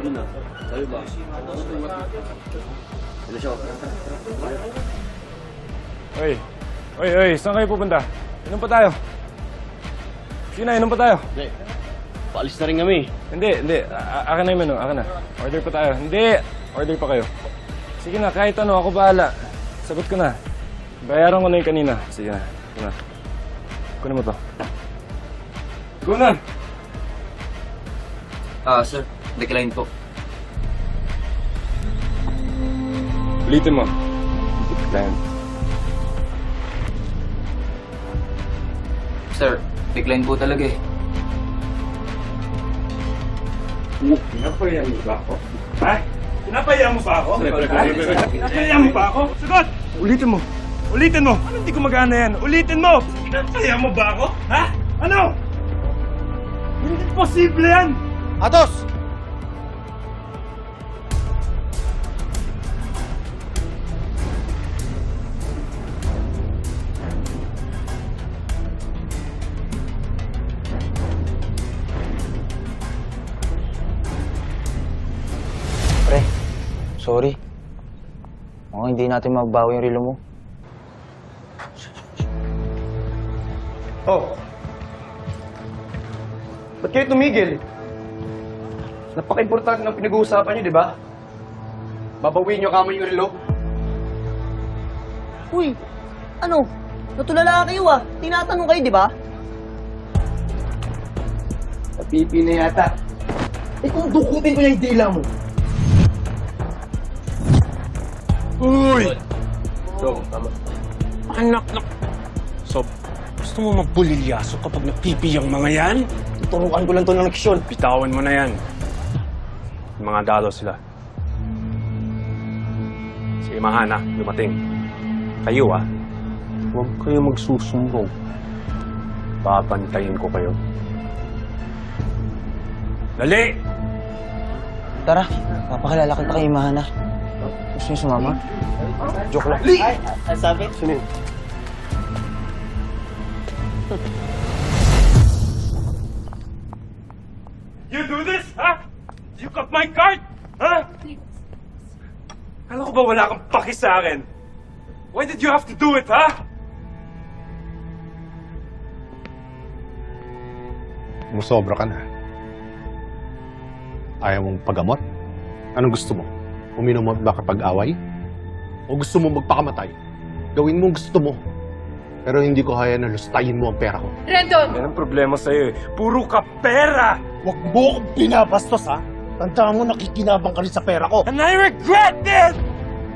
Ano na? Sabi ba? Ano siya? Oy, oy, oy, saan kayo pupunta? Inom pa tayo. Sina, inom pa tayo. Hindi. Paalis na rin kami. Hindi, hindi. A- akin na yung menu, akin na. Order pa tayo. Hindi, order pa kayo. Sige na, kahit ano, ako bahala. Sagot ko na. Bayaran ko na yung kanina. Sige na, ito na. Kunin mo to. Na! Ah, sir. Decline po. Ulitin mo. Decline. Sir, decline po talaga eh. Pinapaya mo ba ako? Ha? Pinapaya mo pa ako? Ha? Pinapaya mo pa ako? Sagot! Ulitin mo. Ulitin mo. Ano hindi ko magana yan? Ulitin mo! Pinapaya mo ba ako? Ha? Ano? Hindi posible yan! Atos! Pre, sorry. Mukhang hindi natin mabawi yung relo mo. Oh. Ba't kayo tumigil? Napaka-importante ng pinag-uusapan niyo, di ba? Babawiin niyo kamo yung relo. Uy, ano? Natulala kayo ah. Tinatanong kayo, di ba? Napipi na yata. Eh kung dukutin ko yung dila mo. Uy! Anak na... So, gusto mo magbulilyaso kapag napipiyang mga yan? Tuturuan ko lang to ng leksyon. Bitawan mo na yan. Mga dalo sila. Sige, Mahana, dumating. Kayo ah, huwag kayo magsusumbong. Babantayin ko kayo. Dali! Tara, papakilala kita kay Mahana. Gusto niyo sumama? Joke lang. sabi? Sino yun? You do this, ha? My card, ha? Kala ko ba wala kang paki sa akin? Why did you have to do it, ha? Musobra ka na. Ayaw mong pagamot? Anong gusto mo? Uminom mo at baka pag-away? O gusto mo magpakamatay? Gawin mo gusto mo. Pero hindi ko kaya na lustayin mo ang pera ko. Rendon! Yan ang problema sa'yo eh. Puro ka pera! Huwag mo akong pinapastos, ha? Tandaan mo, nakikinabang ka rin sa pera ko. And I regret it!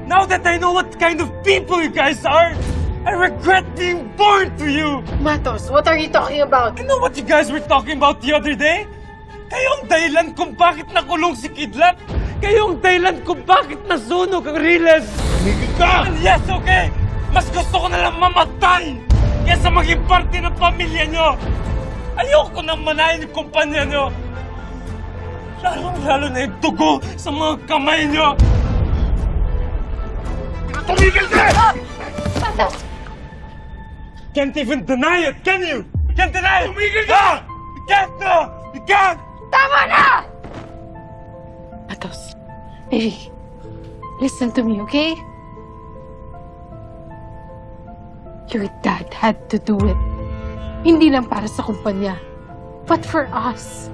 Now that I know what kind of people you guys are, I regret being born to you! Matos, what are you talking about? You know what you guys were talking about the other day? Kayo ang dahilan kung bakit nakulong si Kidlat! Kayo ang dahilan kung bakit nasunog ang Riles! Tumigil ka! And yes, okay! Mas gusto ko na lang mamatay kaysa maging parte ng pamilya nyo! Ayoko nang manahin yung kumpanya nyo! Lalong-lalo na yung dugo sa mga kamay nyo! Tumigil ka! Matos! Can't even deny it, can you? Can't deny it! Tumigil ka! You can't, no! You can't! Tama na! Matos, baby, listen to me, okay? Your dad had to do it. Hindi lang para sa kumpanya, but for us.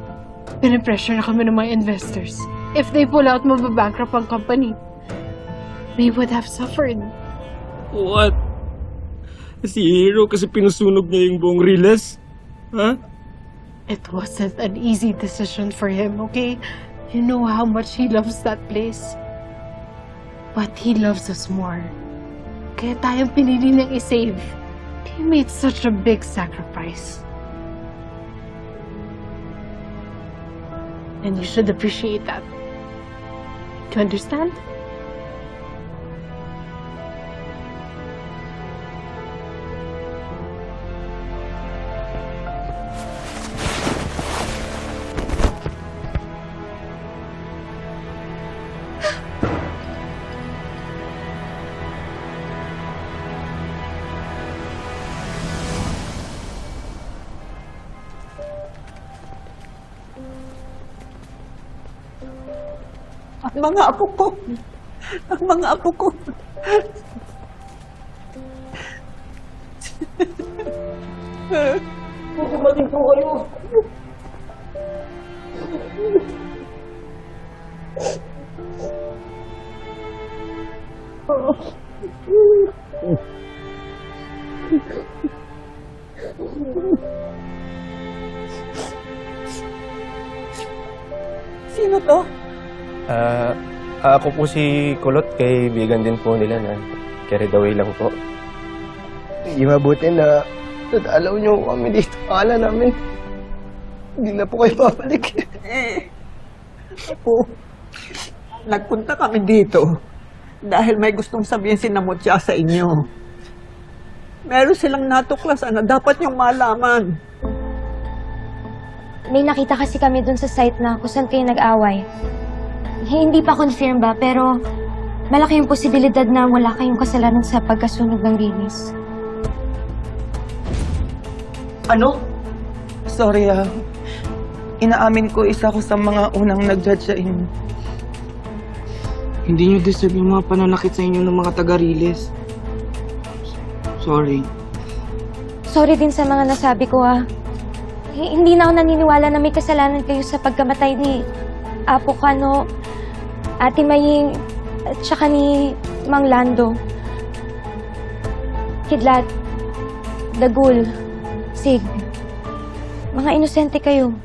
Pinipressure na kami ng mga investors. If they pull out, mababankrupt ang company. We would have suffered. What? Si Hero kasi pinusunog niya yung buong Riles? Ha? It wasn't an easy decision for him, okay? You know how much he loves that place. But he loves us more. Kaya tayong pinili niyang i-save. He made such a big sacrifice. And you should appreciate that. Do you understand? Ang mga apo ko. Ang mga apo ko. Dumating po kayo. Sino ako po si Kulot, kaibigan din po nila na carried away lang po. Hindi mabuti na nadalaw niyo kami dito. Akala namin, hindi na po kayo babalik. Eh, apo, nagpunta kami dito dahil may gustong sabihin si Namutya sa inyo. Meron silang natuklasan na dapat niyong malaman. May nakita kasi kami dun sa site na kung saan kayo nag-away. Hindi pa confirm ba, pero malaki yung posibilidad na wala kayong kasalanan sa pagkasunog ng Guinness. Ano? Sorry ah. Inaamin ko isa ko sa mga unang nag-judge sa inyo. Hindi nyo deserve yung mga pananakit sa inyo ng mga taga-riles. Sorry. Sorry din sa mga nasabi ko ah. H- hindi na ako naniniwala na may kasalanan kayo sa pagkamatay ni Apo Kano, Ate Maying, at saka ni Mang Lando. Kidlat, Dagul, Sig. Mga inosente kayo.